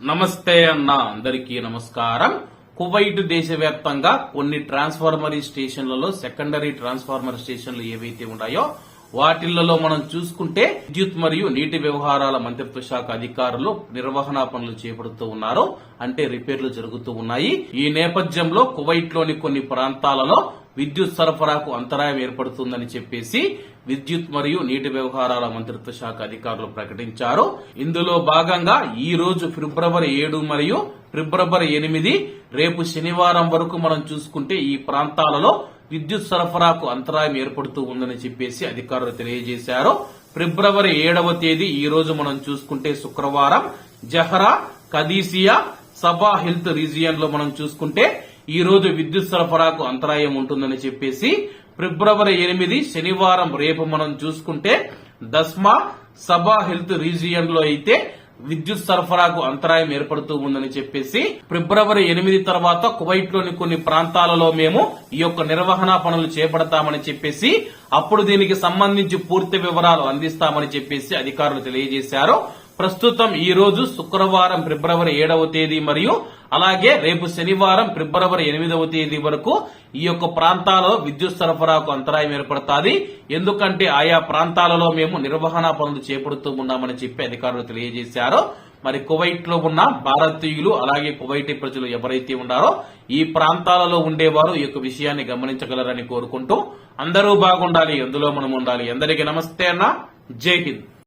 నమస్తే అన్న అందరికీ నమస్కారం. కువైట్ దేశవ్యాప్తంగా కొన్ని ట్రాన్స్ఫార్మరీ స్టేషన్లలో సెకండరీ ట్రాన్స్ఫార్మర్ స్టేషన్లు ఏవైతే ఉన్నాయో వాటిల్లో మనం చూసుకుంటే విద్యుత్ మరియు నీటి వ్యవహారాల మంత్రిత్వ శాఖ అధికారులు నిర్వహణ పనులు చేపడుతూ ఉన్నారు. అంటే రిపేర్లు జరుగుతూ ఉన్నాయి. ఈ నేపథ్యంలో కువైట్లోని కొన్ని ప్రాంతాలలో విద్యుత్ సరఫరాకు అంతరాయం ఏర్పడుతుందని చెప్పేసి విద్యుత్ మరియు నీటి వ్యవహారాల మంత్రిత్వ శాఖ అధికారులు ప్రకటించారు. ఇందులో భాగంగా ఈ రోజు ఫిబ్రవరి ఏడు మరియు ఫిబ్రవరి ఎనిమిది రేపు శనివారం వరకు మనం చూసుకుంటే ఈ ప్రాంతాలలో విద్యుత్ సరఫరాకు అంతరాయం ఏర్పడుతూ ఉందని చెప్పేసి అధికారులు తెలియజేశారు. ఫిబ్రవరి ఏడవ తేదీ ఈ రోజు మనం చూసుకుంటే శుక్రవారం జహరా కదీసియా సబా హెల్త్ రీజియన్లో మనం చూసుకుంటే ఈ రోజు విద్యుత్ సరఫరాకు అంతరాయం ఉంటుందని చెప్పేసి ఫిబ్రవరి ఎనిమిది శనివారం రేపు మనం చూసుకుంటే దస్మా సభా హెల్త్ రీజియన్లో అయితే విద్యుత్ సరఫరాకు అంతరాయం ఏర్పడుతూ ఉందని చెప్పేసి ఫిబ్రవరి ఎనిమిది తర్వాత కువైట్లోని కొన్ని ప్రాంతాలలో మేము ఈ యొక్క నిర్వహణ పనులు చేపడతామని చెప్పేసి అప్పుడు దీనికి సంబంధించి పూర్తి వివరాలు అందిస్తామని చెప్పేసి అధికారులు తెలియజేశారు. ప్రస్తుతం ఈ రోజు శుక్రవారం ఫిబ్రవరి ఏడవ తేదీ మరియు అలాగే రేపు శనివారం ఫిబ్రవరి ఎనిమిదవ తేదీ వరకు ఈ యొక్క ప్రాంతాలలో విద్యుత్ సరఫరాకు అంతరాయం ఏర్పడుతుంది. ఎందుకంటే ఆయా ప్రాంతాలలో మేము నిర్వహణ పనులు చేపడుతూ ఉన్నామని చెప్పి అధికారులు తెలియజేశారు. మరి కువైట్లో ఉన్న భారతీయులు అలాగే కువైటి ప్రజలు ఎవరైతే ఉన్నారో ఈ ప్రాంతాలలో ఉండేవారు ఈ యొక్క విషయాన్ని గమనించగలరని కోరుకుంటూ అందరూ బాగుండాలి ఎందులో మనం ఉండాలి. అందరికీ నమస్తే అన్న. జై హింద్.